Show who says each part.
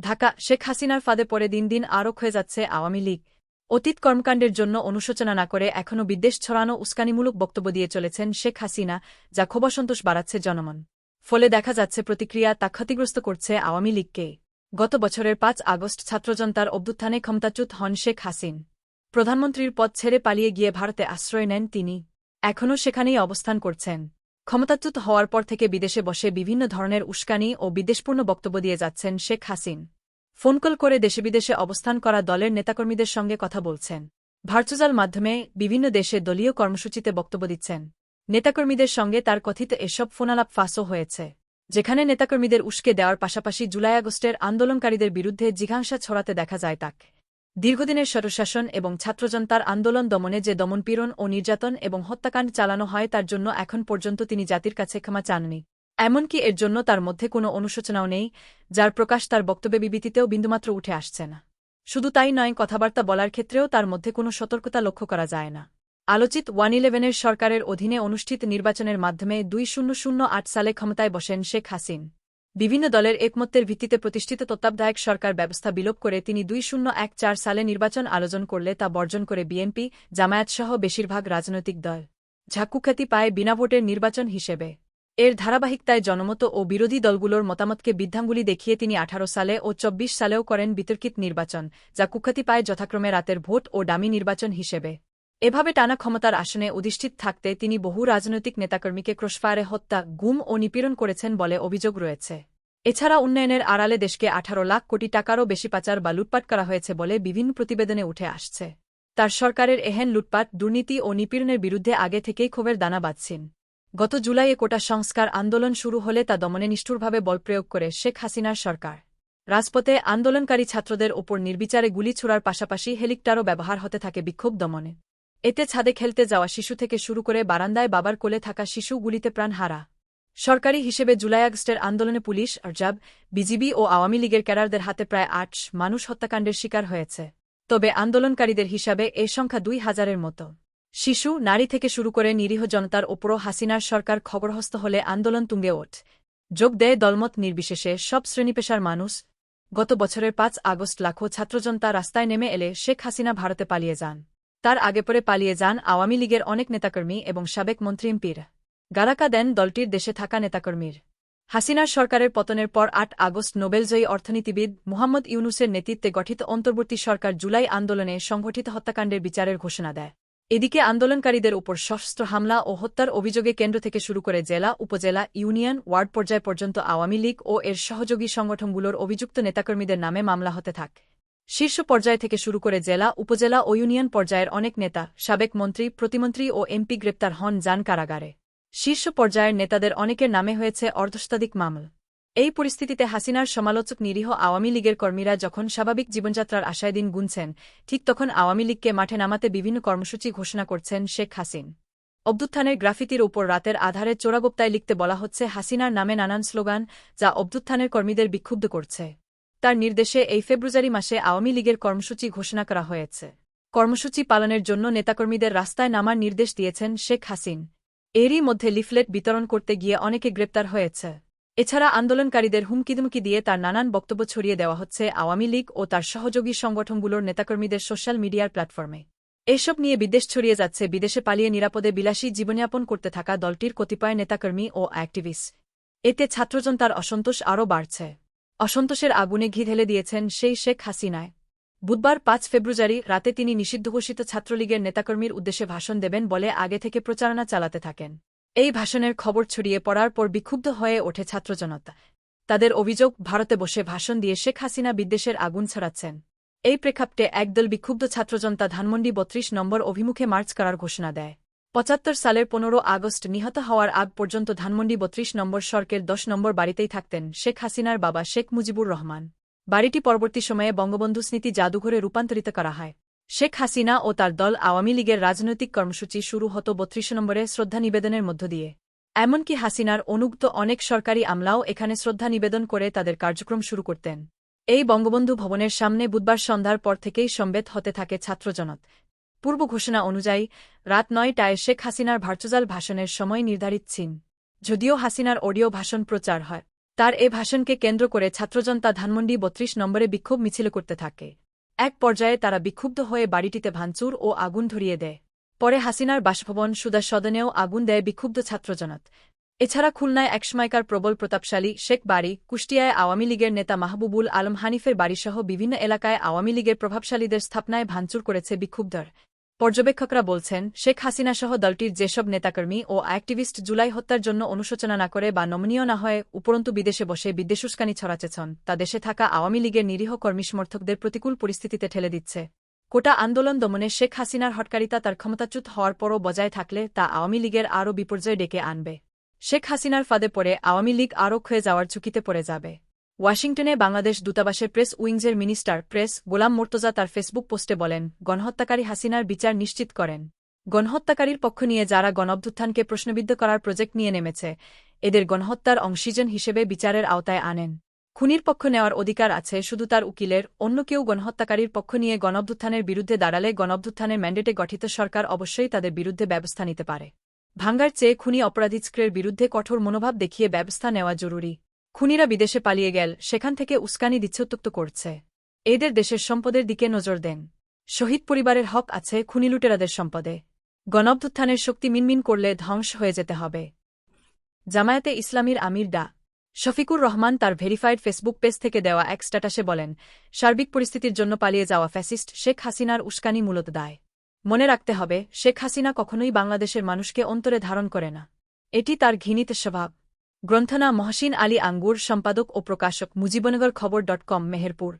Speaker 1: ঢাকা শেখ হাসিনার ফাঁদে পরে দিন দিন আরও হয়ে যাচ্ছে আওয়ামী লীগ। অতীত কর্মকাণ্ডের জন্য অনুশোচনা না করে এখনও বিদ্বেষ ছড়ানো উস্কানিমূলক বক্তব্য দিয়ে চলেছেন শেখ হাসিনা, যা ক্ষোভ অসন্তোষ বাড়াচ্ছে জনমন। ফলে দেখা যাচ্ছে প্রতিক্রিয়া তা ক্ষতিগ্রস্ত করছে আওয়ামী লীগকে। গত বছরের পাঁচ আগস্ট ছাত্রজনতার অভ্যুত্থানে ক্ষমতাচ্যুত হন শেখ হাসিন। প্রধানমন্ত্রীর পদ ছেড়ে পালিয়ে গিয়ে ভারতে আশ্রয় নেন তিনি। এখনও সেখানেই অবস্থান করছেন। ক্ষমতাচ্যুত হওয়ার পর থেকে বিদেশে বসে বিভিন্ন ধরনের উস্কানি ও বিদেশপূর্ণ বক্তব্য দিয়ে যাচ্ছেন শেখ হাসিন। ফোন কল করে দেশে বিদেশে অবস্থান করা দলের নেতাকর্মীদের সঙ্গে কথা বলছেন। ভার্চুয়াল মাধ্যমে বিভিন্ন দেশে দলীয় কর্মসূচিতে বক্তব্য দিচ্ছেন। নেতাকর্মীদের সঙ্গে তার কথিত এসব ফোনালাপ ফাঁসও হয়েছে। যেখানে নেতাকর্মীদের উস্কে দেওয়ার পাশাপাশি জুলাই আগস্টের আন্দোলনকারীদের বিরুদ্ধে জিঘাংসা ছড়াতে দেখা যায় তাকে। দীর্ঘদিনের স্বরশাসন এবং ছাত্রজনতার আন্দোলন দমনে যে দমনপীড়ন ও নির্যাতন এবং হত্যাকাণ্ড চালানো হয় তার জন্য এখন পর্যন্ত তিনি জাতির কাছে ক্ষমা চাননি। এমনকি এর জন্য তার মধ্যে কোনো অনুশোচনাও নেই, যার প্রকাশ তার বক্তব্যে বিবৃতিতেও বিন্দুমাত্র উঠে আসছে না। শুধু তাই নয়, কথাবার্তা বলার ক্ষেত্রেও তার মধ্যে কোনো সতর্কতা লক্ষ্য করা যায় না। আলোচিত ওয়ান ইলেভেনের সরকারের অধীনে অনুষ্ঠিত নির্বাচনের মাধ্যমে দুই শূন্য শূন্য আট সালে ক্ষমতায় বসেন শেখ হাসিন। বিভিন্ন দলের একমত্যের ভিত্তিতে প্রতিষ্ঠিত তত্ত্বাবধায়ক সরকার ব্যবস্থা বিলোপ করে তিনি দুই শূন্য এক চার সালে নির্বাচন আলোচন করলে তা বর্জন করে বিএনপি, জামায়াতসহ বেশিরভাগ রাজনৈতিক দল ঝাক্কুখ্যাতি পায় বিনা ভোটের নির্বাচন হিসেবে। এর ধারাবাহিকতায় জনমত ও বিরোধী দলগুলোর মতামতকে বিদ্যাঙ্গুলি দেখিয়ে তিনি আঠারো সালে ও চব্বিশ সালেও করেন বিতর্কিত নির্বাচন, যা কুখ্যাতি পায় যথাক্রমে রাতের ভোট ও ডামি নির্বাচন হিসেবে। এভাবে টানা ক্ষমতার আসনে অধিষ্ঠিত থাকতে তিনি বহু রাজনৈতিক নেতাকর্মীকে ক্রসফায়ারে হত্যা, গুম ও নিপীড়ন করেছেন বলে অভিযোগ রয়েছে। এছাড়া উন্নয়নের আড়ালে দেশকে আঠারো লাখ কোটি টাকারও বেশি পাচার বা লুটপাট করা হয়েছে বলে বিভিন্ন প্রতিবেদনে উঠে আসছে। তার সরকারের এহেন লুটপাট, দুর্নীতি ও নিপীড়নের বিরুদ্ধে আগে থেকেই ক্ষোভের দানা বাঁধছেন। গত জুলাইয়ে কোটা সংস্কার আন্দোলন শুরু হলে তা দমনে নিষ্ঠুরভাবে বল প্রয়োগ করে শেখ হাসিনার সরকার। রাজপথে আন্দোলনকারী ছাত্রদের ওপর নির্বিচারে গুলি ছোড়ার পাশাপাশি হেলিকপ্টারও ব্যবহার হতে থাকে বিক্ষোভ দমনে। এতে ছাদে খেলতে যাওয়া শিশু থেকে শুরু করে বারান্দায় বাবার কোলে থাকা শিশু গুলিতে প্রাণ হারা। সরকারি হিসেবে জুলাই আগস্টের আন্দোলনে পুলিশ, আরজাব, বিজিবি ও আওয়ামী লীগের ক্যাডারদের হাতে প্রায় আট মানুষ হত্যাকাণ্ডের শিকার হয়েছে। তবে আন্দোলনকারীদের হিসাবে এ সংখ্যা দুই হাজারের মতো। শিশু, নারী থেকে শুরু করে নিরীহ জনতার ওপরও হাসিনার সরকার খবরহস্ত হলে আন্দোলন তুঙ্গে ওঠ। যোগ দেয় দলমত নির্বিশেষে সব শ্রেণীপেশার মানুষ। গত বছরের পাঁচ আগস্ট লাখো ছাত্রজনতা রাস্তায় নেমে এলে শেখ হাসিনা ভারতে পালিয়ে যান। তার আগে পরে পালিয়ে যান আওয়ামী লীগের অনেক নেতাকর্মী এবং সাবেক মন্ত্রী এমপির। গারাকা দেন দলটির দেশে থাকা নেতাকর্মীর। হাসিনার সরকারের পতনের পর আট আগস্ট নোবেলজয়ী অর্থনীতিবিদ মুহাম্মদ ইউনুসের নেতৃত্বে গঠিত অন্তর্বর্তী সরকার জুলাই আন্দোলনে সংঘটিত হত্যাকাণ্ডের বিচারের ঘোষণা দেয়। এদিকে আন্দোলনকারীদের উপর সশস্ত্র হামলা ও হত্যার অভিযোগে কেন্দ্র থেকে শুরু করে জেলা, উপজেলা, ইউনিয়ন, ওয়ার্ড পর্যায় পর্যন্ত আওয়ামী লীগ ও এর সহযোগী সংগঠনগুলোর অভিযুক্ত নেতাকর্মীদের নামে মামলা হতে থাকে। শীর্ষ পর্যায় থেকে শুরু করে জেলা, উপজেলা ও ইউনিয়ন পর্যায়ের অনেক নেতা, সাবেক মন্ত্রী, প্রতিমন্ত্রী ও এমপি গ্রেপ্তার হন যান কারাগারে। শীর্ষ পর্যায়ের নেতাদের অনেকের নামে হয়েছে অর্ধশতাধিক মামল। এই পরিস্থিতিতে হাসিনার সমালোচক নিরীহ আওয়ামী লীগের কর্মীরা যখন স্বাভাবিক জীবনযাত্রার আশায় দিন গুনছেন, ঠিক তখন আওয়ামী লীগকে মাঠে নামাতে বিভিন্ন কর্মসূচি ঘোষণা করছেন শেখ হাসিন। অব্দুত্থানের গ্রাফিতির উপর রাতের আধারে চোরাগোপ্তায় লিখতে বলা হচ্ছে, হাসিনার নামে নানান স্লোগান যা অভ্যুত্থানের কর্মীদের বিক্ষুব্ধ করছে। তার নির্দেশে এই ফেব্রুয়ারি মাসে আওয়ামী লীগের কর্মসূচি ঘোষণা করা হয়েছে। কর্মসূচি পালনের জন্য নেতাকর্মীদের রাস্তায় নামার নির্দেশ দিয়েছেন শেখ হাসিন। এরই মধ্যে লিফলেট বিতরণ করতে গিয়ে অনেকে গ্রেপ্তার হয়েছে। এছাড়া আন্দোলনকারীদের হুমকিদুমকি দিয়ে তার নানান বক্তব্য ছড়িয়ে দেওয়া হচ্ছে আওয়ামী লীগ ও তার সহযোগী সংগঠনগুলোর নেতাকর্মীদের সোশ্যাল মিডিয়ার প্ল্যাটফর্মে। এসব নিয়ে বিদেশ ছড়িয়ে যাচ্ছে বিদেশে পালিয়ে নিরাপদে বিলাসী জীবনযাপন করতে থাকা দলটির কতিপয় নেতাকর্মী ও অ্যাক্টিভিস্ট। এতে ছাত্রজন তার অসন্তোষ আরও বাড়ছে। অসন্তোষের আগুনে ঘি ঢেলে দিয়েছেন সেই শেখ হাসিনায়। বুধবার পাঁচ ফেব্রুয়ারি রাতে তিনি নিষিদ্ধ ঘোষিত ছাত্রলীগের নেতাকর্মীর উদ্দেশ্যে ভাষণ দেবেন বলে আগে থেকে প্রচারণা চালাতে থাকেন। এই ভাষণের খবর ছড়িয়ে পড়ার পর বিক্ষুব্ধ হয়ে ওঠে ছাত্রজনতা তাদের অভিযোগ, ভারতে বসে ভাষণ দিয়ে শেখ হাসিনা বিদ্বেষের আগুন ছড়াচ্ছেন। এই প্রেক্ষাপটে একদল বিক্ষুব্ধ ছাত্রজনতা ধানমন্ডি বত্রিশ নম্বর অভিমুখে মার্চ করার ঘোষণা দেয়। পঁচাত্তর সালের পনেরো আগস্ট নিহত হওয়ার আগ পর্যন্ত ধানমন্ডি বত্রিশ নম্বর সড়কের দশ নম্বর বাড়িতেই থাকতেন শেখ হাসিনার বাবা শেখ মুজিবুর রহমান। বাড়িটি পরবর্তী সময়ে বঙ্গবন্ধু স্মৃতি জাদুঘরে রূপান্তরিত করা হয়। শেখ হাসিনা ও তার দল আওয়ামী লীগের রাজনৈতিক কর্মসূচি শুরু হতো বত্রিশ নম্বরে শ্রদ্ধা নিবেদনের মধ্য দিয়ে। এমনকি হাসিনার অনুক্ত অনেক সরকারি আমলাও এখানে শ্রদ্ধা নিবেদন করে তাদের কার্যক্রম শুরু করতেন। এই বঙ্গবন্ধু ভবনের সামনে বুধবার সন্ধ্যার পর থেকেই সম্বেত হতে থাকে ছাত্রজনত পূর্ব ঘোষণা অনুযায়ী, রাত নয়টায় শেখ হাসিনার ভার্চুয়াল ভাষণের সময় নির্ধারিত ছিন যদিও হাসিনার অডিও ভাষণ প্রচার হয়, তার এ ভাষণকে কেন্দ্র করে ছাত্রজনতা ধানমন্ডি বত্রিশ নম্বরে বিক্ষোভ মিছিল করতে থাকে। এক পর্যায়ে তারা বিক্ষুব্ধ হয়ে বাড়িটিতে ভাঙচুর ও আগুন ধরিয়ে দেয়। পরে হাসিনার বাসভবন সুদা সদনেও আগুন দেয় বিক্ষুব্ধ ছাত্রজনত। এছাড়া খুলনায় একসময়কার প্রবল প্রতাপশালী শেখ বাড়ি কুষ্টিয়ায় আওয়ামী লীগের নেতা মাহবুবুল আলম হানিফের বাড়িসহ বিভিন্ন এলাকায় আওয়ামী লীগের প্রভাবশালীদের স্থাপনায় ভাঙচুর করেছে বিক্ষুব্ধর। পর্যবেক্ষকরা বলছেন, শেখ হাসিনাসহ দলটির যেসব নেতাকর্মী ও অ্যাক্টিভিস্ট জুলাই হত্যার জন্য অনুশোচনা না করে বা নমনীয় না হয়ে, উপরন্তু বিদেশে বসে বিদ্বেষুস্কানি ছড়াচেছন তা দেশে থাকা আওয়ামী লীগের নিরীহ কর্মী সমর্থকদের প্রতিকূল পরিস্থিতিতে ঠেলে দিচ্ছে। কোটা আন্দোলন দমনে শেখ হাসিনার হটকারিতা তার ক্ষমতাচ্যুত হওয়ার পরও বজায় থাকলে তা আওয়ামী লীগের আরও বিপর্যয় ডেকে আনবে। শেখ হাসিনার ফাঁদে পড়ে আওয়ামী লীগ আরও ক্ষয়ে যাওয়ার ঝুঁকিতে পড়ে যাবে। ওয়াশিংটনে বাংলাদেশ দূতাবাসের প্রেস উইংসের মিনিস্টার প্রেস গোলাম মোর্তজা তার ফেসবুক পোস্টে বলেন, গণহত্যাকারী হাসিনার বিচার নিশ্চিত করেন। গণহত্যাকারীর পক্ষ নিয়ে যারা গণঅভ্যুত্থানকে প্রশ্নবিদ্ধ করার প্রজেক্ট নিয়ে নেমেছে, এদের গণহত্যার অংশীজন হিসেবে বিচারের আওতায় আনেন। খুনির পক্ষ নেওয়ার অধিকার আছে, শুধু তার উকিলের, অন্য কেউ গণহত্যাকারীর পক্ষ নিয়ে গণঅভ্যুত্থানের বিরুদ্ধে দাঁড়ালে গণঅভ্যুত্থানের ম্যান্ডেটে গঠিত সরকার অবশ্যই তাদের বিরুদ্ধে ব্যবস্থা নিতে পারে। ভাঙ্গার চেয়ে খুনি অপরাধীচক্রের বিরুদ্ধে কঠোর মনোভাব দেখিয়ে ব্যবস্থা নেওয়া জরুরি। খুনিরা বিদেশে পালিয়ে গেল, সেখান থেকে উস্কানি দিচ্ছে উত্তক্ত করছে। এদের দেশের সম্পদের দিকে নজর দেন। শহীদ পরিবারের হক আছে খুনি লুটেরাদের সম্পদে। গণঅভ্যুত্থানের শক্তি মিনমিন করলে ধ্বংস হয়ে যেতে হবে। জামায়াতে ইসলামীর আমির ডা। শফিকুর রহমান তার ভেরিফাইড ফেসবুক পেজ থেকে দেওয়া এক স্ট্যাটাসে বলেন, সার্বিক পরিস্থিতির জন্য পালিয়ে যাওয়া ফ্যাসিস্ট শেখ হাসিনার উস্কানি মূলত দায়। মনে রাখতে হবে, শেখ হাসিনা কখনোই বাংলাদেশের মানুষকে অন্তরে ধারণ করে না। এটি তার ঘৃণিত স্বভাব। গ্রন্থনা মহসিন আলী আঙ্গুর, সম্পাদক ও প্রকাশক মুজিবনগর খবর ডট কম, মেহেরপুর।